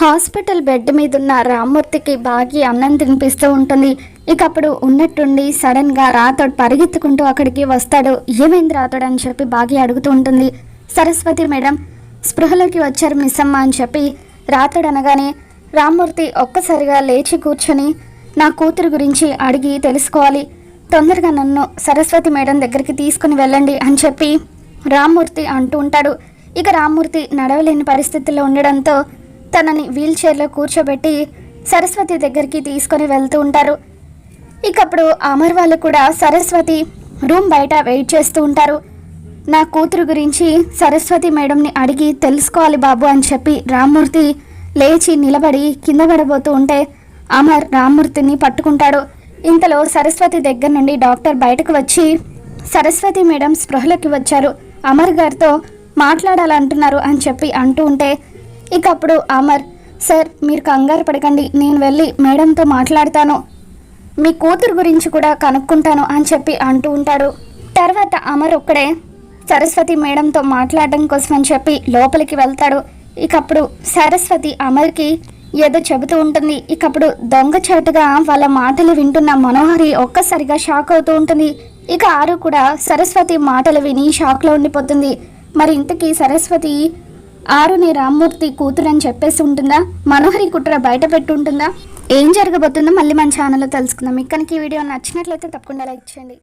Hospital bed మీద ఉన్న రామ్మూర్తికి బాగి అన్నం తినిపిస్తూ ఉంటుంది. ఇక అప్పుడు ఉన్నట్టుండి సడన్గా రాతోడు పరిగెత్తుకుంటూ అక్కడికి వస్తాడు. ఏమైంది రాతోడు అని చెప్పి బాగి అడుగుతూ ఉంటుంది. సరస్వతి మేడం స్పృహలోకి వచ్చారు మిస్సమ్మ అని చెప్పి. రాతోడు అనగానే రామ్మూర్తి ఒక్కసారిగా లేచి కూర్చొని నా కూతురు గురించి అడిగి తెలుసుకోవాలి. తొందరగా నన్ను సరస్వతి మేడం దగ్గరికి తీసుకుని వెళ్ళండి అని చెప్పి రామ్మూర్తి అంటూ ఉంటాడు. ఇక రామ్మూర్తి నడవలేని పరిస్థితుల్లో ఉండడంతో తనని వీల్చైర్లో కూర్చోబెట్టి సరస్వతి దగ్గరికి తీసుకొని వెళ్తూ ఉంటారు. ఇకప్పుడు అమర్ వాళ్ళు కూడా సరస్వతి రూమ్ బయట వెయిట్ చేస్తూ ఉంటారు. నా కూతురు గురించి సరస్వతి మేడంని అడిగి తెలుసుకోవాలి బాబు అని చెప్పి రామ్మూర్తి లేచి నిలబడి కింద పడబోతూ ఉంటే అమర్ రామ్మూర్తిని పట్టుకుంటాడు. ఇంతలో సరస్వతి దగ్గర నుండి డాక్టర్ బయటకు వచ్చి సరస్వతి మేడం స్పృహలోకి వచ్చారు. అమర్ గారితో మాట్లాడాలంటున్నారు అని చెప్పి అంటూ ఉంటే ఇక అప్పుడు అమర్ సార్ మీరు కంగారు పడకండి నేను వెళ్ళి మేడంతో మాట్లాడతాను. మీ కూతురు గురించి కూడా కనుక్కుంటాను అని చెప్పి అంటూ ఉంటాడు. తర్వాత అమర్ ఒక్కడే సరస్వతి మేడంతో మాట్లాడడం కోసం అని చెప్పి లోపలికి వెళ్తాడు. ఇకప్పుడు సరస్వతి అమర్కి ఏదో చెబుతూ ఉంటుంది. ఇకప్పుడు దొంగచాటుగా వాళ్ళ మాటలు వింటున్న మనోహరి ఒక్కసారిగా షాక్ అవుతూ ఉంటుంది. ఇక ఆరు కూడా సరస్వతి మాటలు విని షాక్లో ఉండిపోతుంది. మరి ఇంతకీ సరస్వతి ఆరుని రామ్మూర్తి కూతురని చెప్పేసి ఉంటుందా? మనోహరి కుట్ర బయట పెట్టి ఉంటుందా ఏం జరగబోతుందో మళ్ళీ మన ఛానల్లో తెలుసుకుందాం. మీకు కనుక ఈ వీడియో నచ్చినట్లయితే తప్పకుండా లైక్ చేయండి.